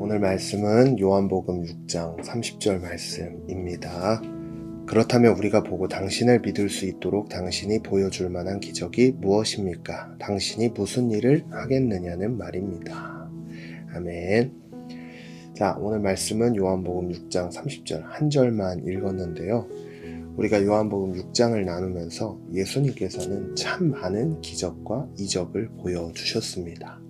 오늘 말씀은 요한복음 6장 30절 말씀입니다. 그렇다면 우리가 보고 당신을 믿을 수 있도록 당신이 보여줄 만한 기적이 무엇입니까? 당신이 무슨 일을 하겠느냐는 말입니다. 아멘. 자, 오늘 말씀은 요한복음 6장 30절 한 절만 읽었는데요. 우리가 요한복음 6장을 나누면서 예수님께서는 참 많은 기적과 이적을 보여주셨습니다.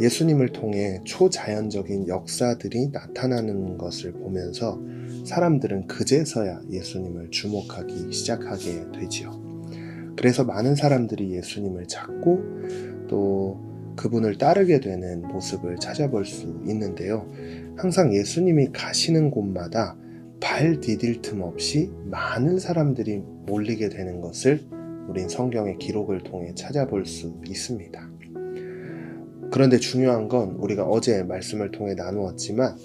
예수님을 통해 초자연적인 역사들이 나타나는 것을 보면서 사람들은 그제서야 예수님을 주목하기 시작하게 되지요. 그래서 많은 사람들이 예수님을 찾고 또 그분을 따르게 되는 모습을 찾아볼 수 있는데요. 항상 예수님이 가시는 곳마다 발 디딜 틈 없이 많은 사람들이 몰리게 되는 것을 우린 성경의 기록을 통해 찾아볼 수 있습니다. 그런데 중요한 건 우리가 어제 말씀을 통해 나누었지만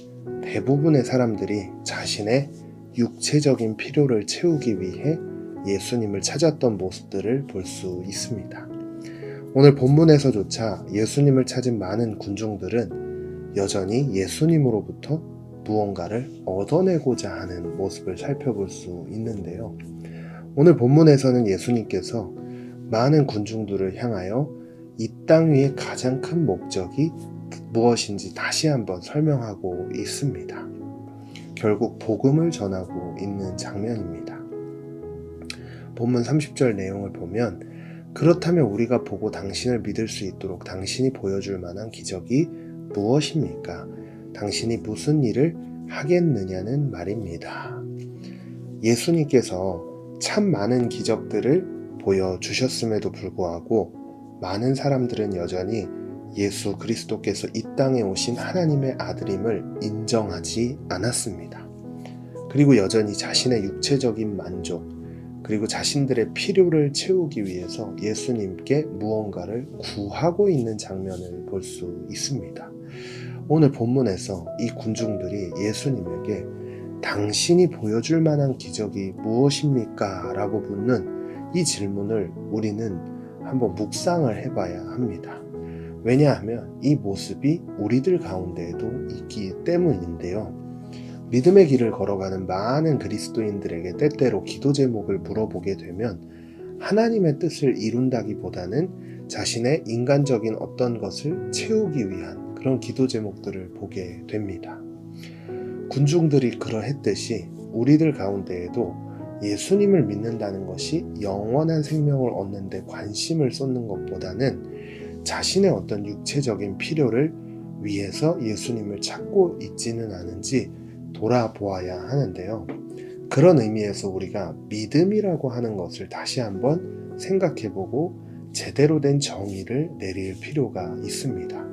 대부분의 사람들이 자신의 육체적인 필요를 채우기 위해 예수님을 찾았던 모습들을 볼 수 있습니다. 오늘 본문에서조차 예수님을 찾은 많은 군중들은 여전히 예수님으로부터 무언가를 얻어내고자 하는 모습을 살펴볼 수 있는데요. 오늘 본문에서는 예수님께서 많은 군중들을 향하여 이 땅 위의 가장 큰 목적이 무엇인지 다시 한번 설명하고 있습니다. 결국 복음을 전하고 있는 장면입니다. 본문 30절 내용을 보면 그렇다면 우리가 보고 당신을 믿을 수 있도록 당신이 보여줄 만한 기적이 무엇입니까? 당신이 무슨 일을 하겠느냐는 말입니다. 예수님께서 참 많은 기적들을 보여주셨음에도 불구하고 많은 사람들은 여전히 예수 그리스도께서 이 땅에 오신 하나님의 아들임을 인정하지 않았습니다. 그리고 여전히 자신의 육체적인 만족, 그리고 자신들의 필요를 채우기 위해서 예수님께 무언가를 구하고 있는 장면을 볼 수 있습니다. 오늘 본문에서 이 군중들이 예수님에게 당신이 보여줄 만한 기적이 무엇입니까? 라고 묻는 이 질문을 우리는 한번 묵상을 해봐야 합니다. 왜냐하면 이 모습이 우리들 가운데에도 있기 때문인데요. 믿음의 길을 걸어가는 많은 그리스도인들에게 때때로 기도 제목을 물어보게 되면 하나님의 뜻을 이룬다기보다는 자신의 인간적인 어떤 것을 채우기 위한 그런 기도 제목들을 보게 됩니다. 군중들이 그러했듯이 우리들 가운데에도 예수님을 믿는다는 것이 영원한 생명을 얻는데 관심을 쏟는 것보다는 자신의 어떤 육체적인 필요를 위해서 예수님을 찾고 있지는 않은지 돌아보아야 하는데요. 그런 의미에서 우리가 믿음이라고 하는 것을 다시 한번 생각해보고 제대로 된 정의를 내릴 필요가 있습니다.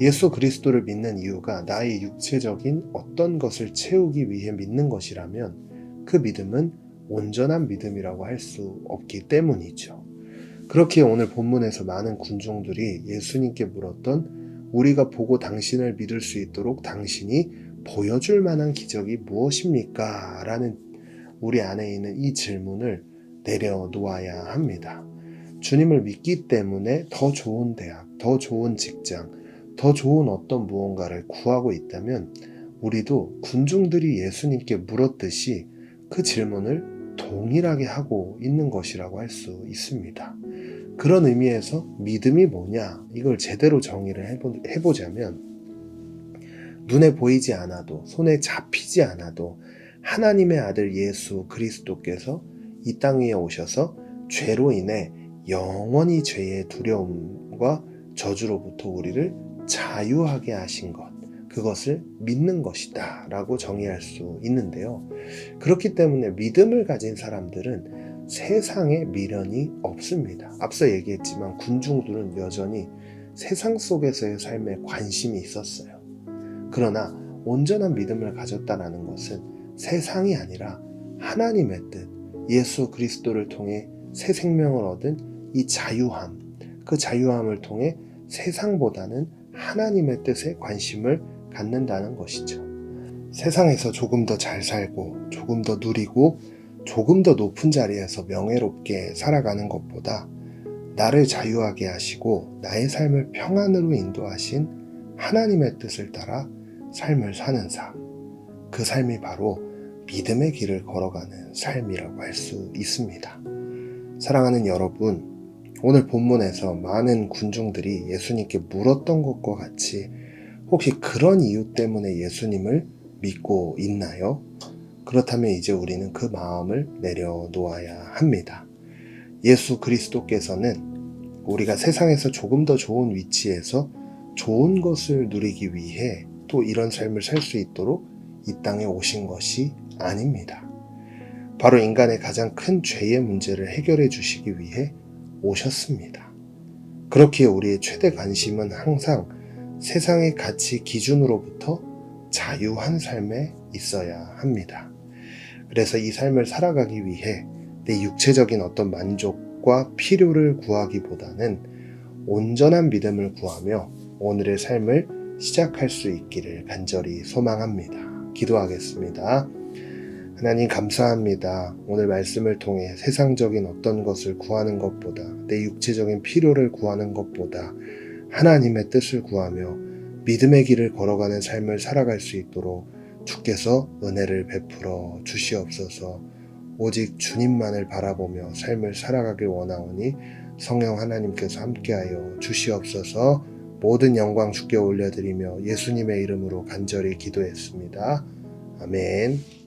예수 그리스도를 믿는 이유가 나의 육체적인 어떤 것을 채우기 위해 믿는 것이라면 그 믿음은 온전한 믿음이라고 할 수 없기 때문이죠. 그렇게 오늘 본문에서 많은 군중들이 예수님께 물었던 우리가 보고 당신을 믿을 수 있도록 당신이 보여줄 만한 기적이 무엇입니까? 라는 우리 안에 있는 이 질문을 내려놓아야 합니다. 주님을 믿기 때문에 더 좋은 대학, 더 좋은 직장, 더 좋은 어떤 무언가를 구하고 있다면 우리도 군중들이 예수님께 물었듯이 그 질문을 동일하게 하고 있는 것이라고 할 수 있습니다. 그런 의미에서 믿음이 뭐냐 이걸 제대로 정의를 해보, 해보자면 눈에 보이지 않아도 손에 잡히지 않아도 하나님의 아들 예수 그리스도께서 이 땅 위에 오셔서 죄로 인해 영원히 죄의 두려움과 저주로부터 우리를 자유하게 하신 것 그것을 믿는 것이다 라고 정의할 수 있는데요. 그렇기 때문에 믿음을 가진 사람들은 세상에 미련이 없습니다. 앞서 얘기했지만 군중들은 여전히 세상 속에서의 삶에 관심이 있었어요. 그러나 온전한 믿음을 가졌다는 것은 세상이 아니라 하나님의 뜻, 예수 그리스도를 통해 새 생명을 얻은 이 자유함, 그 자유함을 통해 세상보다는 하나님의 뜻에 관심을 갖는다는 것이죠. 세상에서 조금 더 잘 살고 조금 더 누리고 조금 더 높은 자리에서 명예롭게 살아가는 것보다 나를 자유하게 하시고 나의 삶을 평안으로 인도하신 하나님의 뜻을 따라 삶을 사는 삶. 그 삶이 바로 믿음의 길을 걸어가는 삶이라고 할 수 있습니다. 사랑하는 여러분, 오늘 본문에서 많은 군중들이 예수님께 물었던 것과 같이 혹시 그런 이유 때문에 예수님을 믿고 있나요? 그렇다면 이제 우리는 그 마음을 내려놓아야 합니다. 예수 그리스도께서는 우리가 세상에서 조금 더 좋은 위치에서 좋은 것을 누리기 위해 또 이런 삶을 살 수 있도록 이 땅에 오신 것이 아닙니다. 바로 인간의 가장 큰 죄의 문제를 해결해 주시기 위해 오셨습니다. 그렇기에 우리의 최대 관심은 항상 세상의 가치 기준으로부터 자유한 삶에 있어야 합니다. 그래서 이 삶을 살아가기 위해 내 육체적인 어떤 만족과 필요를 구하기보다는 온전한 믿음을 구하며 오늘의 삶을 시작할 수 있기를 간절히 소망합니다. 기도하겠습니다. 하나님 감사합니다. 오늘 말씀을 통해 세상적인 어떤 것을 구하는 것보다 내 육체적인 필요를 구하는 것보다 하나님의 뜻을 구하며 믿음의 길을 걸어가는 삶을 살아갈 수 있도록 주께서 은혜를 베풀어 주시옵소서 오직 주님만을 바라보며 삶을 살아가길 원하오니 성령 하나님께서 함께하여 주시옵소서 모든 영광 주께 올려드리며 예수님의 이름으로 간절히 기도했습니다. 아멘.